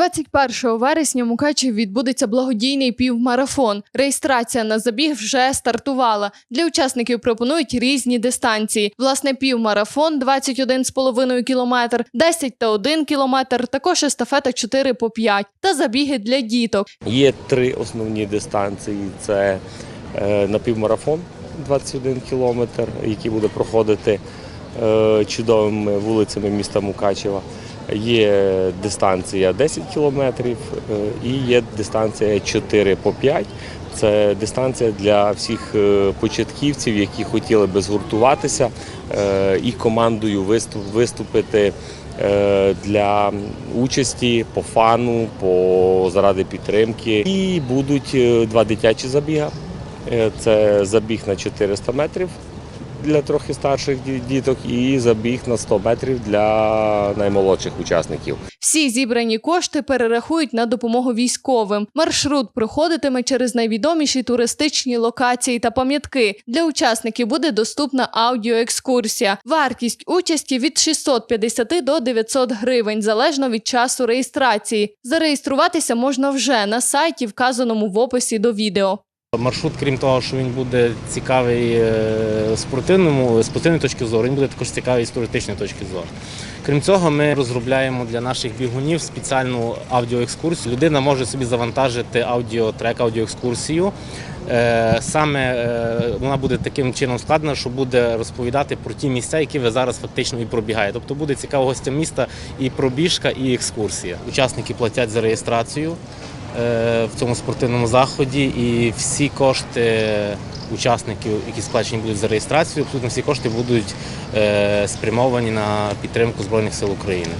21 вересня у Мукачеві відбудеться благодійний півмарафон. Реєстрація на забіг вже стартувала. Для учасників пропонують різні дистанції. Власне, півмарафон 21,5 кілометр, 10 та 1 кілометр, також естафета 4 по 5 та забіги для діток. Є три основні дистанції: це е, напівмарафон 21 кілометр, який буде проходити е, чудовими вулицями міста Мукачева. Є дистанція 10 кілометрів е, і є дистанція 4 по 5. Це дистанція для всіх е, початківців, які хотіли би згуртуватися е, і командою виступ- виступити для участі по фану, по заради підтримки. І будуть два дитячі забіги. Це забіг на 400 метрів для трохи старших діток, і забіг на 100 метрів для наймолодших учасників. Всі зібрані кошти перерахують на допомогу військовим. Маршрут проходитиме через найвідоміші туристичні локації та пам'ятки. Для учасників буде доступна аудіоекскурсія. Вартість участі від 650 до 900 гривень, залежно від часу реєстрації. Зареєструватися можна вже на сайті, вказаному в описі до відео. Маршрут, крім того, що він буде цікавий е, спортивному, спортивної точки зору, він буде також цікавий з туристичної точки зору. Крім цього, ми розробляємо для наших бігунів спеціальну аудіоекскурсію. Людина може собі завантажити аудіотрек, аудіоекскурсію. Е, Саме е, вона буде таким чином складена, що буде розповідати про ті місця, які ви зараз фактично і пробігаєте. Тобто буде цікаво гостям міста і пробіжка, і екскурсія. Учасники платять за реєстрацію е, в цьому спортивному заході, і всі кошти учасників, які сплачені будуть за реєстрацію, абсолютно всі кошти будуть е, спрямовані на підтримку Збройних сил України.